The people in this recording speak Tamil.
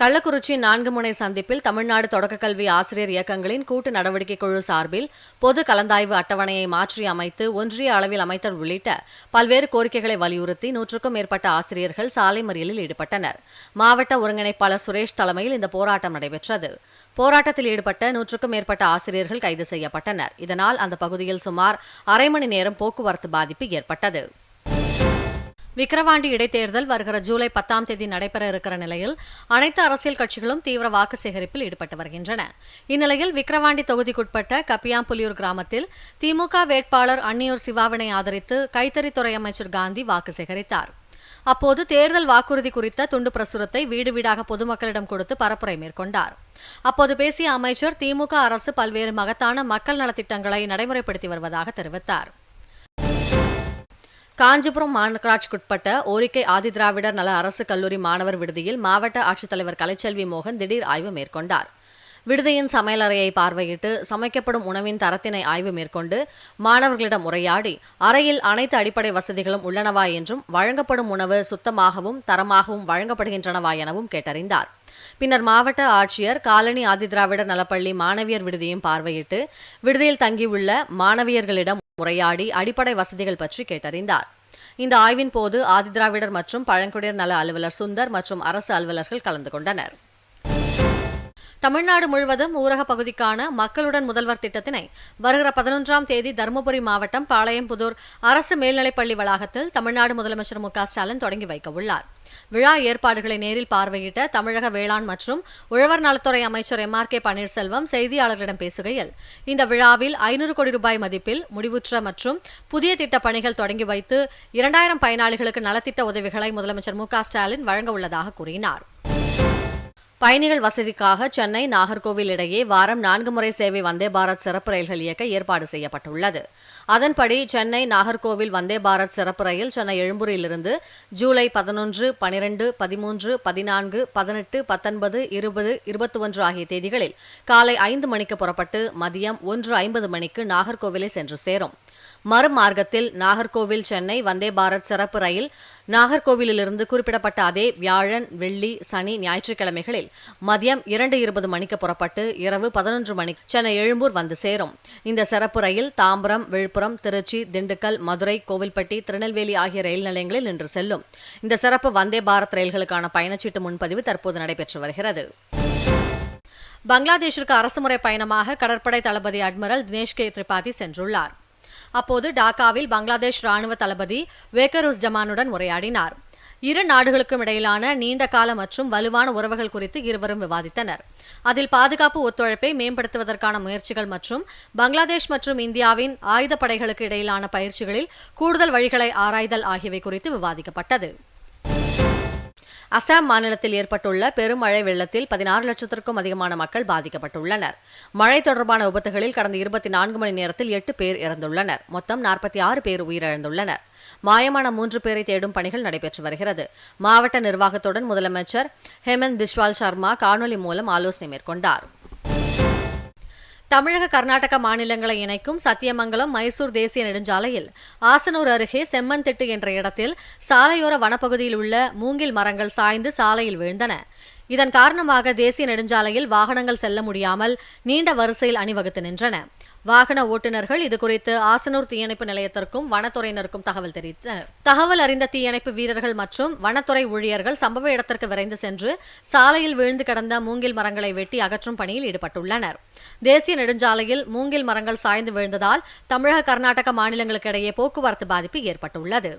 கள்ளக்குறிச்சி நான்கு முனை சந்திப்பில் தமிழ்நாடு தொடக்க கல்வி ஆசிரியர் இயக்கங்களின் கூட்டு நடவடிக்கை குழு சார்பில் பொது கலந்தாய்வு அட்டவணையை மாற்றி அமைத்து ஒன்றிய அளவில் அமைத்தல் உள்ளிட்ட பல்வேறு கோரிக்கைகளை வலியுறுத்தி நூற்றுக்கும் மேற்பட்ட ஆசிரியர்கள் சாலை மறியலில் ஈடுபட்டனர். மாவட்ட ஒருங்கிணைப்பாளர் சுரேஷ் தலைமையில் இந்த போராட்டம் நடைபெற்றது. போராட்டத்தில் ஈடுபட்ட நூற்றுக்கும் மேற்பட்ட ஆசிரியர்கள் கைது செய்யப்பட்டனர். இதனால் அந்த பகுதியில் சுமார் அரை மணி நேரம் போக்குவரத்து பாதிப்பு ஏற்பட்டது. விக்கிரவாண்டி இடைத்தேர்தல் வருகிற ஜூலை பத்தாம் தேதி நடைபெற இருக்கிற நிலையில் அனைத்து அரசியல் கட்சிகளும் தீவிர வாக்கு சேகரிப்பில் ஈடுபட்டு வருகின்றன. இந்நிலையில் விக்கிரவாண்டி தொகுதிக்குட்பட்ட கப்பியாம்புலியூர் கிராமத்தில் திமுக வேட்பாளர் அன்னியூர் சிவாவினை ஆதரித்து கைத்தறித்துறை அமைச்சர் காந்தி வாக்கு சேகரித்தார். அப்போது தேர்தல் வாக்குறுதி குறித்த துண்டு பிரசுரத்தை வீடு வீடாக பொதுமக்களிடம் கொடுத்து பரப்புரை மேற்கொண்டார். அப்போது பேசிய அமைச்சர் திமுக அரசு பல்வேறு மகத்தான மக்கள் நலத்திட்டங்களை நடைமுறைப்படுத்தி வருவதாக தெரிவித்தார். காஞ்சிபுரம் மாநகராட்சிக்குட்பட்ட ஓரிக்கை ஆதிதிராவிடர் நல அரசு கல்லூரி மாணவர் விடுதியில் மாவட்ட ஆட்சித்தலைவர் கலைச்செல்வி மோகன் திடீர் ஆய்வு மேற்கொண்டார். விடுதியின் சமையலறையை பார்வையிட்டு சமைக்கப்படும் உணவின் தரத்தினை ஆய்வு மேற்கொண்டு மாணவர்களிடம் உரையாடி அறையில் அனைத்து அடிப்படை வசதிகளும் உள்ளனவா என்றும் வழங்கப்படும் உணவு சுத்தமாகவும் தரமாகவும் வழங்கப்படுகின்றனவா எனவும் கேட்டறிந்தார். பின்னர் மாவட்ட ஆட்சியர் காலனி ஆதிதிராவிடர் நலப்பள்ளி மாணவியர் விடுதியும் பார்வையிட்டு விடுதியில் தங்கியுள்ள மாணவியர்களிடம் உரையாடி அடிப்படை வசதிகள் பற்றி கேட்டறிந்தார். இந்த ஆய்வின் போது ஆதிதிராவிடர் மற்றும் பழங்குடியர் நல அலுவலர் சுந்தர் மற்றும் அரசு அலுவலர்கள் கலந்து கொண்டனர். தமிழ்நாடு முழுவதும் ஊரக பகுதிக்கான மக்களுடன் முதல்வர் திட்டத்தினை வருகிற பதினொன்றாம் தேதி தருமபுரி மாவட்டம் பாளையம்புதூர் அரசு மேல்நிலைப்பள்ளி வளாகத்தில் தமிழ்நாடு முதலமைச்சர் மு ஸ்டாலின் தொடங்கி வைக்க உள்ளார். விழா ஏற்பாடுகளை நேரில் பார்வையிட்ட தமிழக வேளாண் மற்றும் உழவர் நலத்துறை அமைச்சர் எம் ஆர் கே பன்னீர்செல்வம் செய்தியாளர்களிடம் பேசுகையில் இந்த விழாவில் ஐநூறு கோடி ரூபாய் மதிப்பில் முடிவுற்ற மற்றும் புதிய திட்ட பணிகள் தொடங்கி வைத்து இரண்டாயிரம் பயனாளிகளுக்கு நலத்திட்ட உதவிகளை முதலமைச்சர் மு ஸ்டாலின் வழங்க உள்ளதாக கூறினார். பயணிகள் வசதிக்காக சென்னை நாகர்கோவில் இடையே வாரம் நான்கு முறை சேவை வந்தே பாரத் சிறப்பு ரயில்கள் இயக்க ஏற்பாடு செய்யப்பட்டுள்ளது. அதன்படி சென்னை நாகர்கோவில் வந்தே பாரத் சிறப்பு ரயில் சென்னை எழும்பூரிலிருந்து ஜூலை பதினொன்று பனிரெண்டு பதிமூன்று பதினான்கு பதினெட்டு பத்தொன்பது இருபது இருபத்தி ஒன்று ஆகிய தேதிகளில் காலை ஐந்து மணிக்கு புறப்பட்டு மதியம் ஒன்று ஐம்பது மணிக்கு நாகர்கோவிலை சென்று சேரும். மறுமார்க்கத்தில் நாகர்கோவில் சென்னை வந்தே பாரத் சிறப்பு ரயில் நாகர்கோவிலிருந்து குறிப்பிடப்பட்ட அதே வியாழன் வெள்ளி சனி ஞாயிற்றுக்கிழமைகளில் மதியம் இரண்டு இருபது மணிக்கு புறப்பட்டு இரவு பதினொன்று மணிக்கு சென்னை எழும்பூர் வந்து சேரும். இந்த சிறப்பு ரயில் தாம்பரம் விழுப்புரம் திருச்சி திண்டுக்கல் மதுரை கோவில்பட்டி திருநெல்வேலி ஆகிய ரயில் நிலையங்களில் நின்று செல்லும். இந்த சிறப்பு வந்தே பாரத் ரயில்களுக்கான பயணச்சீட்டு முன்பதிவு தற்போது நடைபெற்று வருகிறது. பங்களாதேஷிற்கு அரசுமுறை பயணமாக கடற்படை தளபதி அட்மிரல் தினேஷ் கே. திரிபாதி சென்றுள்ளார். அப்போது டாக்காவில் பங்களாதேஷ் ராணுவ தளபதி வேக்கருஸ் ஜமானுடன் உரையாடினார். இரு நாடுகளுக்கும் இடையிலான நீண்ட கால மற்றும் வலுவான உறவுகள் குறித்து இருவரும் விவாதித்தனர். அதில் பாதுகாப்பு ஒத்துழைப்பை மேம்படுத்துவதற்கான முயற்சிகள் மற்றும் பங்களாதேஷ் மற்றும் இந்தியாவின் ஆயுதப்படைகளுக்கு இடையிலான பயிற்சிகளில் கூடுதல் வழிகளை ஆராய்தல் ஆகியவை குறித்து விவாதிக்கப்பட்டது. அசாம் மாநிலத்தில் ஏற்பட்டுள்ள பெருமழை வெள்ளத்தில் பதினாறு லட்சத்திற்கும் அதிகமான மக்கள் பாதிக்கப்பட்டுள்ளனர். மழை தொடர்பான விபத்துகளில் கடந்த இருபத்தி நான்கு மணி நேரத்தில் எட்டு பேர் இறந்துள்ளனர். மொத்தம் நாற்பத்தி ஆறு பேர் உயிரிழந்துள்ளனர். மாயமான மூன்று பேரை தேடும் பணிகள் நடைபெற்று வருகிறது. மாவட்ட நிர்வாகத்துடன் முதலமைச்சர் ஹேமந்த் பிஸ்வால் சர்மா காணொலி மூலம் ஆலோசனை மேற்கொண்டார். தமிழக கர்நாடக மாநிலங்களை இணைக்கும் சத்தியமங்கலம் மைசூர் தேசிய நெடுஞ்சாலையில் ஆசனூர் அருகே செம்மன்திட்டு என்ற இடத்தில் சாலையோர வனப்பகுதியில் உள்ள மூங்கில் மரங்கள் சாய்ந்து சாலையில் விழுந்தன. இதன் காரணமாக தேசிய நெடுஞ்சாலையில் வாகனங்கள் செல்ல முடியாமல் நீண்ட வரிசையில் அணிவகுத்து நின்றன. வாகன ஓட்டுநர்கள் இதுகுறித்து ஆசனூர் தீயணைப்பு நிலையத்திற்கும் வனத்துறையினருக்கும் தகவல் தெரிவித்தனர் தகவல் அறிந்த தீயணைப்பு வீரர்கள் மற்றும் வனத்துறை ஊழியர்கள் சம்பவ இடத்திற்கு விரைந்து சென்று சாலையில் வீழ்ந்து கிடந்த மூங்கில் மரங்களை வெட்டி அகற்றும் பணியில் ஈடுபட்டுள்ளனர். தேசிய நெடுஞ்சாலையில் மூங்கில் மரங்கள் சாய்ந்து விழுந்ததால் தமிழக கர்நாடக மாநிலங்களுக்கு இடையே போக்குவரத்து பாதிப்பு ஏற்பட்டுள்ளது.